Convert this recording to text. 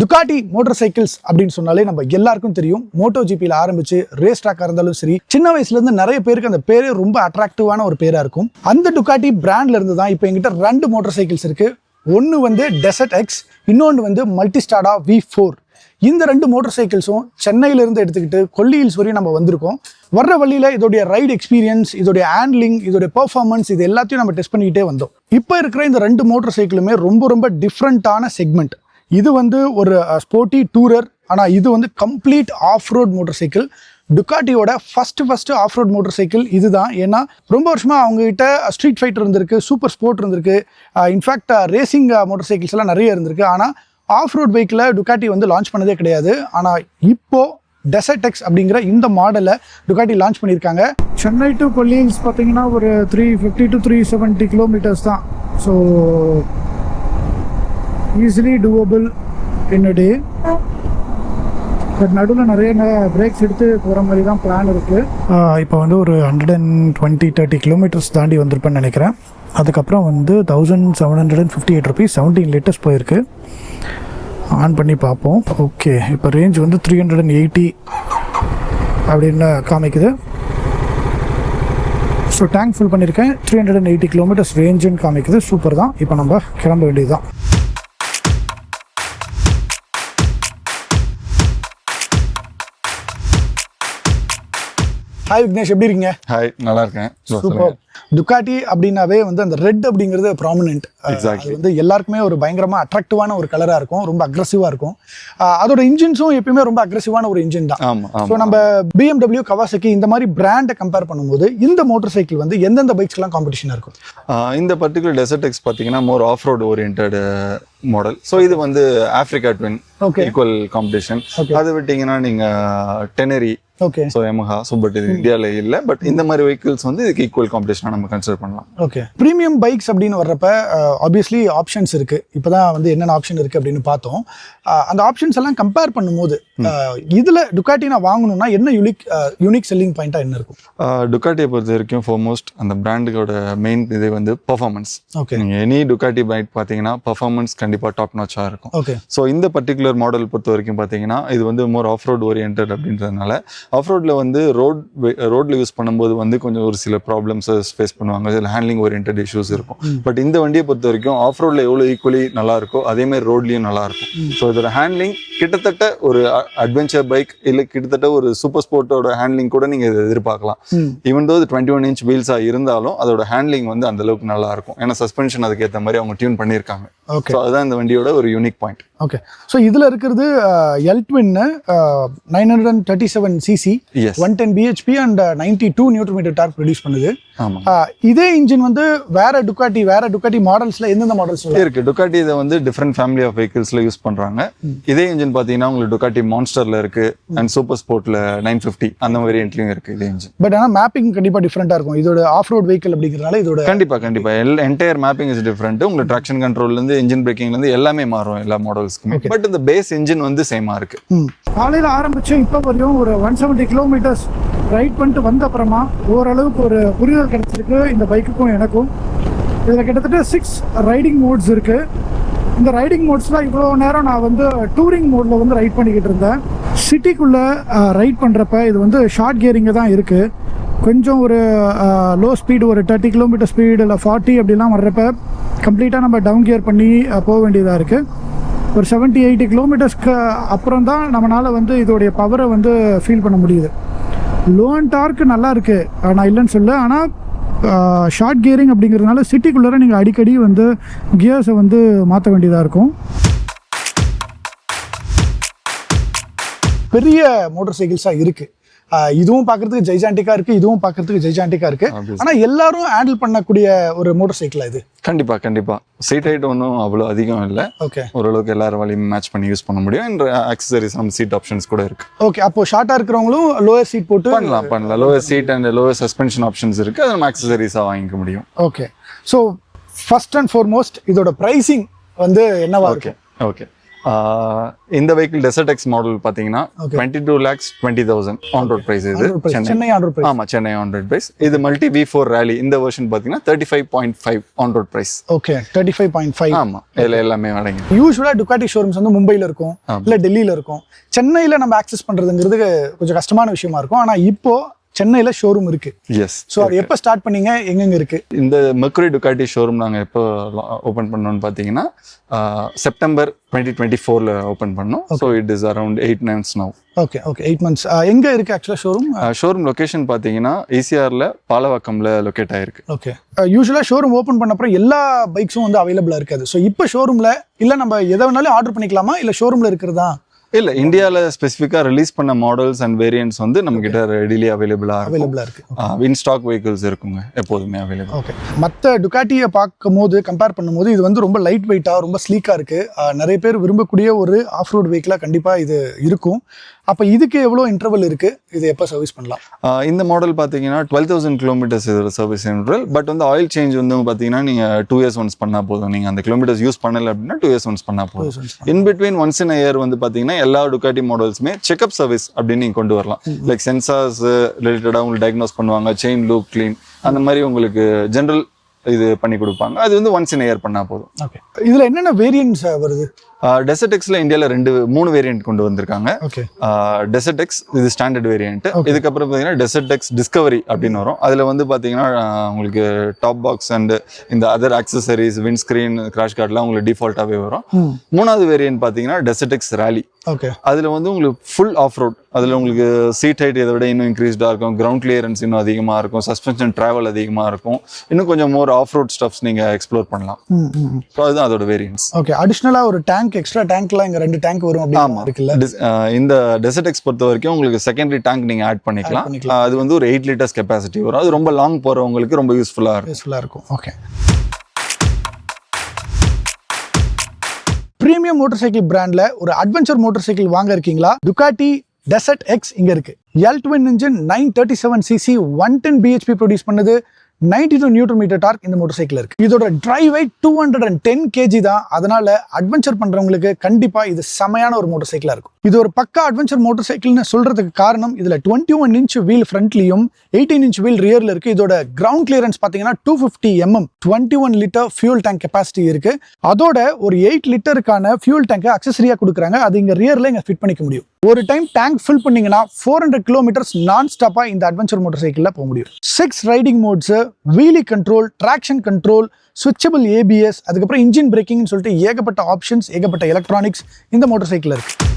துக்காட்டி motor cycles அப்படின்னு சொன்னாலே நம்ம எல்லாருக்கும் தெரியும். மோட்டோ ஜிபியில் ஆரம்பிச்சு ரேஸ் ட்ராக்காக இருந்தாலும் சரி சின்ன வயசுல இருந்து நிறைய பேருக்கு அந்த பேரே ரொம்ப அட்ராக்டிவான ஒரு பேராக இருக்கும். அந்த டுக்காட்டி பிராண்ட்ல இருந்து தான் இப்போ எங்கிட்ட ரெண்டு மோட்டார் சைக்கிள்ஸ் இருக்கு. ஒன்று வந்து டெசர்ட் எக்ஸ் இன்னொன்று வந்து மல்டிஸ்டாடா வி ஃபோர் இந்த ரெண்டு மோட்டார் சைக்கிள்ஸும் சென்னையிலேருந்து எடுத்துக்கிட்டு கொல்லியில் வரையும் நம்ம வந்திருக்கோம். வர்ற வழியில் இதோடைய ரைடு எக்ஸ்பீரியன்ஸ் இதோடைய ஹேண்ட்லிங் இதோடைய பெர்ஃபார்மன்ஸ் இது எல்லாத்தையும் நம்ம டெஸ்ட் பண்ணிக்கிட்டே வந்தோம். இப்போ இருக்கிற இந்த ரெண்டு மோட்டார் சைக்கிளுமே ரொம்ப ரொம்ப டிஃப்ரெண்ட்டான செக்மெண்ட் இது வந்து ஒரு ஸ்போர்ட்டி டூரர் ஆனால் இது வந்து complete off road motor cycle டுக்காட்டியோட first first off road motorcycle இதுதான். ஏன்னா ரொம்ப வருஷமாக அவங்ககிட்ட ஸ்ட்ரீட் ஃபைட் இருந்திருக்கு சூப்பர் ஸ்போர்ட் இருந்திருக்கு. இன்ஃபேக்ட் ரேசிங் மோட்டர் சைக்கிள்ஸ் எல்லாம் நிறைய இருந்திருக்கு. ஆனால் ஆஃப் ரோட் பைக்கில் டுக்காட்டி வந்து லான்ச் பண்ணதே கிடையாது. ஆனால் இப்போது டெசர்டெக்ஸ் அப்படிங்கிற இந்த மாடலை டுக்காட்டி லான்ச் பண்ணியிருக்காங்க. சென்னை டு கொல்லியன்ஸ் பார்த்தீங்கன்னா ஒரு three fifty to three seventy kilometres தான். So easily doable in day but நடுவில் நிறைய பிரேக்ஸ் எடுத்து போகிற மாதிரி தான் பிளான் இருக்குது இப்போ வந்து ஒரு hundred and twenty thirty kilometres தாண்டி வந்திருப்பேன்னு நினைக்கிறேன். அதுக்கப்புறம் வந்து thousand seven hundred and fifty eight rupees seventeen litres போயிருக்கு. ஆன் பண்ணி பார்ப்போம். ஓகே இப்போ ரேஞ்ச் வந்து த்ரீ ஹண்ட்ரட் அண்ட் எயிட்டி அப்படின்னு காமிக்குது. ஸோ டேங்க் ஃபுல் பண்ணியிருக்கேன். Three hundred and eighty kilometres ரேஞ்சுன்னு காமிக்குது. சூப்பர் தான். இப்போ நம்ம கிளம்ப வேண்டியது தான் ஹாய் விக்னேஷ் எப்படி இருக்கீங்க? ஹாய் நல்லா இருக்கேன். சூப்பர். டுக்காட்டி அப்படின்னாவே வந்து அந்த ரெட் அப்படிங்கிறது ப்ராமினென்ட். அது வந்து எல்லாருக்குமே ஒரு பயங்கரமா அட்ராக்டிவான ஒரு கலரா இருக்கும் ரொம்ப அக்ரஸிவா இருக்கும். அதோட இன்ஜின்ஸும் எப்பயுமே ரொம்ப அக்ரஸிவான ஒரு இன்ஜின் தான். ஆமா ஸோ நம்ம பிஎம்டபிள்யூ கவாசக்கி இந்த மாதிரி பிராண்டை கம்பேர் பண்ணும்போது இந்த மோட்டார் சைக்கிள் வந்து எந்தெந்த பைக்ஸ்லாம் காம்படிஷனாக இருக்கும்? இந்த பர்டிகுலர் டெசர்ட் எக்ஸ் பார்த்தீங்கன்னா more off road orient model so இது வந்து ஆஃப்ரிக்கா ட்வின். Equal competition. அது விட்டீங்கன்னா நீங்க Tenere okay so Yamaha so but இது இந்தியாவில் இல்லை பட் இந்த மாதிரி வெஹிக்கிள்ஸ் வந்து இதுக்கு ஈக்குவல் காம்படிஷனாக நம்ம கன்சிடர் பண்ணலாம். ஓகே ப்ரீமியம் பைக்ஸ் அப்படின்னு வர்றப்ப ஆப்வியஸ்லி ஆப்ஷன்ஸ் இருக்கு. இப்போதான் வந்து என்னென்ன ஆப்ஷன் இருக்கு அப்படின்னு பார்த்தோம். அஹ் அந்த ஆப்ஷன்ஸ் எல்லாம் கம்பேர் பண்ணும்போது இதுல டுக்காட்டி நான் வாங்கணும்னா என்ன யூனிக் யூனிக் செல்லிங் பாயிண்டா என்ன இருக்கும்? டுக்காட்டியை பொறுத்த வரைக்கும் ஃபார்மோஸ்ட் அந்த பிராண்டுக்கோட மெயின் இது வந்து பர்ஃபார்மன்ஸ் ஓகே நீங்கள் எனி டுக்காட்டி பைக் பார்த்தீங்கன்னா பர்ஃபார்மன்ஸ் கண்டிப்பாக டாப் நாச்சாக இருக்கும். ஓகே ஸோ இந்த பர்டிகுலர் மாடல் பொறுத்த வரைக்கும் பார்த்தீங்கன்னா இது வந்து மோர் ஆஃப் ரோட் ஓரியன்ட் அப்படின்றதுனால ஆஃப் வந்து ரோட் ரோட்ல யூஸ் பண்ணும்போது வந்து கொஞ்சம் ஒரு சில ப்ராப்ளம்ஸ் ஃபேஸ் பண்ணுவாங்க. சில ஹேண்ட்லிங் ஓரியன்ட் இஷ்யூஸ் இருக்கும். பட் இந்த வண்டியை பொறுத்த வரைக்கும் ஆஃப் எவ்வளோ ஈக்குவலி நல்லா இருக்கோ அதே மாதிரி ரோட்லயும் நல்லா இருக்கும் ஸோ இதோட ஹேண்ட்லிங் கிட்டத்தட்ட ஒரு அட்வென்ச்சர் பைக் இல்லை கிட்டத்தட்ட ஒரு சூப்பர் ஸ்போர்ட்டோட ஹேண்ட்லிங் கூட நீங்க இதை எதிர்பார்க்கலாம். Even though twenty one inch வீல்ஸா இருந்தாலும் அதோட ஹேண்ட்லிங் வந்து அந்த அளவுக்கு நல்லா இருக்கும் ஏன்னா சஸ்பென்ஷன் அதுக்கு ஏற்ற மாதிரி அவங்க டியூன் பண்ணியிருக்காங்க ஓகே ஸோ அதுதான் இந்த வண்டியோட ஒரு யூனிக் பாயிண்ட் ஓகே ஸோ இதில் இருக்கிறது L ட்வின்னு nine hundred and thirty seven CC one ten BHP and ninety two newton metre torque produce பண்ணுது. இதே இன்ஜின் வந்து வேற டுக்காட்டி வேற டுக்காட்டி மாடல்ஸ்ல எந்தெந்த மாடல்ஸ் இருக்கு. டுக்காட்டி இதை வந்து டிஃப்ரெண்ட் ஃபேமிலி ஆஃப் வெஹிக்கிள்ஸ்ல யூஸ் பண்றாங்க. இதே இன்ஜின் பாத்தீங்கன்னா உங்களுக்கு டுக்காட்டி மான்ஸ்டர்ல இருக்கு அண்ட் சூப்பர் ஸ்போர்ட்ல நைன் ஃபிஃப்டி அந்த வேரியன்ட்லயும் இருக்கு இதே இன்ஜின் பட் ஆனால் மேப்பிங் கண்டிப்பா டிஃப்ரெண்டா இருக்கும். இதோட ஆஃப் ரோட் வெஹிக்கிள் அப்படிங்கிறனால இதோட கண்டிப்பா கண்டிப்பா. என்டையர் மேப்பிங் இஸ் டிஃப்ரெண்ட் உங்களுக்கு ட்ராக்ஷன் கண்ட்ரோல்ல இருந்து இன்ஜின் பிரேக்கிங்ல இருந்து எல்லாமே மாறும் எல்லா மாடல்ஸ்க்குமே பட் இந்த பேஸ் இன்ஜின் வந்து சேமா இருக்கு. காலையில் ஆரம்பிச்சு இப்போ வரையும் ஒரு ஒன் செவன்ட்டி கிலோமீட்டர்ஸ் ரைட் பண்ணிட்டு வந்த அப்புறமா ஓரளவுக்கு ஒரு புரிதல் கிடைச்சிருக்கு இந்த பைக்குக்கும் எனக்கும். இதில் கிட்டத்தட்ட சிக்ஸ் ரைடிங் மோட்ஸ் இருக்கு. இந்த ரைடிங் மோட்ஸில் இவ்வளோ நேரம் நான் வந்து டூரிங் மோடில் வந்து ரைட் பண்ணிக்கிட்டு இருந்தேன். சிட்டிக்குள்ளே ரைட் பண்ணுறப்ப இது வந்து ஷார்ட் கியரிங்க தான் இருக்குது கொஞ்சம் ஒரு லோ ஸ்பீடு ஒரு தேர்ட்டி கிலோமீட்டர் ஸ்பீடு இல்லை ஃபார்ட்டி அப்படிலாம் வர்றப்ப கம்ப்ளீட்டாக நம்ம டவுன் கியர் பண்ணி போக வேண்டியதாக இருக்குது ஒரு 70 எயிட்டி கிலோமீட்டர்ஸ்க்கு அப்புறம் தான் நம்மளால் வந்து இதோடைய பவரை வந்து ஃபீல் பண்ண முடியுது. லோ அண்ட் டார்க் நல்லா இருக்குது நான் இல்லைன்னு சொல்ல ஆனால் ஷார்ட் கியரிங் அப்படிங்கிறதுனால சிட்டிக்குள்ளார நீங்கள் அடிக்கடி வந்து கியர்ஸை வந்து மாற்ற வேண்டியதாக இருக்கும். பெரிய மோட்டார் சைக்கிள்ஸாக இருக்குது இதுவும் பார்க்கறதுக்கு ஜெய்ஜாண்டிக்கா இருக்கு இதுவும் பார்க்கறதுக்கு ஜெய்ஜாண்டிக்கா இருக்கு. ஆனா எல்லாரும் ஹேண்டில் பண்ணக்கூடிய ஒரு மோட்டார் சைக்கிளா இது? கண்டிப்பா கண்டிப்பா. சீட் ஹைட் ஒன்றும் அவ்வளோ அதிகம் இல்லை. ஓகே ஓரளவுக்கு எல்லாரும் வழியும் மேட்ச் பண்ணி யூஸ் பண்ண முடியும். அண்ட் ஆக்சசரிஸ் நம்ம சீட் ஆப்ஷன்ஸ் கூட இருக்கு. ஓகே அப்போ ஷார்ட்டா இருக்கிறவங்களும் லோயர் சீட் போட்டு பண்ணலாம் பண்ணலாம். Lower seat and lower suspension options இருக்கு. அதை நம்ம ஆக்சசரிஸாக வாங்கிக்க முடியும். Okay so first and foremost இதோட ப்ரைசிங் வந்து என்னவா ஓகே இருக்கும்? ஓகே இந்த வெஹிக்கிள் டெசர்ட் எக்ஸ் மாடல் பார்த்தீங்கன்னா. Twenty two lakhs twenty thousand on road price இது. சென்னை சென்னை ஆண்டர் பிரைஸ் ஆமா சென்னை ஆன் ரோட் ப்ரைஸ் இது மல்டி வி ஃபோர் ரேலி இந்த வெர்ஷன் பார்த்தீங்கன்னா thirty five point five on road price okay thirty five point five ஆமா இதுல எல்லாமே அடங்கி யூஸ்வலாக டுக்காட்டி ஷோரூம்ஸ் வந்து மும்பையில் இருக்கும். இல்லை டெல்லியில் இருக்கும். சென்னையில் நம்ம ஆக்சஸ் பண்ணுறதுங்கிறது கொஞ்சம் கஷ்டமான விஷயமா இருக்கும். ஆனால் இப்போ சென்னையில் ஷோரூம் இருக்கு. எஸ் ஸோ அது எப்போ ஸ்டார்ட் பண்ணீங்க? எங்கெங்க இருக்கு? இந்த மெக்குரி டுக்காட்டி ஷோரூம் நாங்கள் எப்போ ஓப்பன் பண்ணோம்னு பார்த்தீங்கன்னா செப்டம்பர் டுவெண்ட்டி டுவெண்ட்டி ஃபோரில் ஓப்பன் பண்ணோம். So it is around eight nines now okay okay eight months எங்கே இருக்கு ஆக்சுவலாக ஷோரூம் ஷோரூம் லொகேஷன் பார்த்தீங்கன்னா ஈசிஆரில் பாலவாக்கம்ல லொக்கேட் ஆயிருக்கு. ஓகே யூஸ்வலாக ஷோரூம் ஓப்பன் பண்ண அப்புறம் எல்லா பைக்ஸும் வந்து அவைலபிளாக இருக்காது. ஸோ இப்போ ஷோரூமில் இல்லை நம்ம எதை வேணாலும் ஆர்டர் பண்ணிக்கலாமா? இல்லை ஷோரூமில் இருக்கிறதா? இல்ல இந்தியால ஸ்பெசிஃபிக்கா ரிலீஸ் பண்ண மாடல்ஸ் அண்ட் வேரியன்ட்ஸ் வந்து நம்ம கிட்ட ரெடிலி அவைலபிளா அவைலபிளாக இருக்கு. இன் ஸ்டாக் வெஹிக்கிள்ஸ் இருக்குங்க எப்போதுமே அவைலபிள் ஓகே மற்ற டுக்காட்டியை பார்க்கும்போது கம்பேர் பண்ணும்போது இது வந்து ரொம்ப லைட் வெயிட்டாக ரொம்ப ஸ்லீக்காக இருக்குது நிறைய பேர் விரும்பக்கூடிய ஒரு ஆஃப் ரோட் வெஹிக்கிளாக கண்டிப்பாக இது இருக்கும். அப்போ இதுக்கு எவ்வளோ இன்டர்வல் இருக்குது இது எப்போ சர்வீஸ் பண்ணலாம்? இந்த மாடல் பார்த்தீங்கன்னா டுவெல் தௌசண்ட் கிலோமீட்டர்ஸ் இதோட சர்வீஸ் இன்ட்ரல் பட் வந்து ஆயில் சேஞ்ச் வந்து பார்த்தீங்கன்னா நீங்க டூ இயர்ஸ் ஒன்ஸ் பண்ணா போதும். நீங்க அந்த கிலோமீட்டர்ஸ் யூஸ் பண்ணல அப்படின்னா டூ இயர்ஸ் ஒன்ஸ் பண்ணா போதும். In between once in year வந்து பார்த்தீங்கன்னா எல்லா டுக்காட்டி மாடல்ஸுமே செக்அப் சர்வீஸ் அப்படின்னு நீங்க கொண்டு வரலாம். லைக் சென்சார்ஸ் ரிலேட்டடாக உங்களுக்கு டயக்னோஸ் பண்ணுவாங்க செயின் லூப் க்ளீன் அந்த மாதிரி உங்களுக்கு ஜென்ரல் இது பண்ணி கொடுப்பாங்க. அது வந்து ஒன்ஸ் இன் இயர் பண்ணா போதும். ஓகே இதில் என்னென்ன வேரியன்ட்ஸ் வருது? டெசர்ட் எக்ஸ்ல இந்தியாவில் ரெண்டு மூணு வேரியன்ட் கொண்டு வந்திருக்காங்க. ஓகே டெசர்ட் எக்ஸ் இது ஸ்டாண்டர்ட் வேரியன்ட் இதுக்கப்புறம் பார்த்தீங்கன்னா டெசர்ட் எக்ஸ் டிஸ்கவரி அப்படின்னு வரும். அதில் வந்து பார்த்தீங்கன்னா உங்களுக்கு டாப் பாக்ஸ் அண்ட் இந்த other accessories wind screen crash கார்ட்லாம் உங்களுக்கு டிஃபால்ட்டாகவே வரும். மூணாவது வேரியன்ட் பார்த்தீங்கன்னா டெசர்ட் எக்ஸ் ரேலி ஓகே அதில் வந்து உங்களுக்கு ஃபுல் ஆஃப் ரோட் அதில் உங்களுக்கு சீட் ஹைட் இதை விட இன்னும் இன்க்ரீஸ்டாக இருக்கும். கிரவுண்ட் கிளியரன்ஸ் இன்னும் அதிகமாக இருக்கும். சஸ்பென்ஷன் ட்ராவல் அதிகமாக இருக்கும். இன்னும் கொஞ்சம் மோர் ஆஃப் ரோட் ஸ்டப்ஸ் நீங்கள் எக்ஸ்ப்ளோர் பண்ணலாம். ஸோ அதுதான் அதோட வேரியன்ஸ் ஓகே அடிஷ்னலாக ஒரு டேங்க் எக்ஸ்ட்ரா டேங்க்லாம் இங்கே ரெண்டு டேங்க் வரும் ஆமா. அப்படின்னு இருக்குல்ல இந்த டெசர்ட் எக்ஸ் பொறுத்த வரைக்கும் உங்களுக்கு செகண்டரி டேங்க் நீங்க ஆட் பண்ணிக்கலாம். அது வந்து ஒரு எயிட் லிட்டர்ஸ் கெப்பாசிட்டி வரும். அது ரொம்ப லாங் போறவங்களுக்கு ரொம்ப யூஸ்ஃபுல்லா இருக்கும். யூஸ்ஃபுல்லாக இருக்கும். ஓகே மோட்டார் சைக்கிள் பிராண்டில் ஒரு அட்வென்ச்சர் மோட்டார் சைக்கிள் வாங்க இருக்கீங்களா? டுகாட்டி டெசர்ட் எக்ஸ் இங்கே இருக்கு. L twin engine nine thirty seven CC one ten BHP produce பண்ணது. Ninety two newton metre torque இந்த மோட்டர் சைக்கிள் இருக்கு. இதோட drive weight two hundred and ten KG தான். அதனால அட்வென்ச்சர் பண்றவங்களுக்கு கண்டிப்பா இது செமையான ஒரு மோட்டர் சைக்கிளா இருக்கும். இது ஒரு பக்கா அட்வென்ச்சர் மோட்டர் சைக்கிள்னு சொல்றதுக்கு காரணம் இதுல டுவெண்ட்டி ஒன் இன்ச் வீல் ஃப்ரண்ட்லயும் எயிட்டீன் இன்ச் வீல் ரியர்ல இருக்கு. இதோட கிரவுண்ட் கிளியரன்ஸ் பாத்தீங்கன்னா two fifty MM twenty one litre fuel tank capacity இருக்கு. அதோட ஒரு எயிட் லிட்டருக்கான ஃபியூல் டேங்க் அக்சசரியா கொடுக்குறாங்க. அது இங்க ரியர்ல இங்க ஃபிட் பண்ணிக்க முடியும். ஒரு டைம் டேங்க் ஃபில் பண்ணீங்கன்னா ஃபோர் ஹண்ட்ரட் கிலோமீட்டர்ஸ் நான் ஸ்டாப்பா இந்த அட்வென்ச்சர் மோட்டர் சைக்கிள்ல போக முடியும். Six riding modes wheelie control traction control switchable ABS அதுக்கப்புறம் இன்ஜின் பிரேக்கிங்னு சொல்லிட்டு ஏகப்பட்ட ஆப்ஷன்ஸ் ஏகப்பட்ட எலக்ட்ரானிக்ஸ் இந்த மோட்டர் சைக்கிள் இருக்குது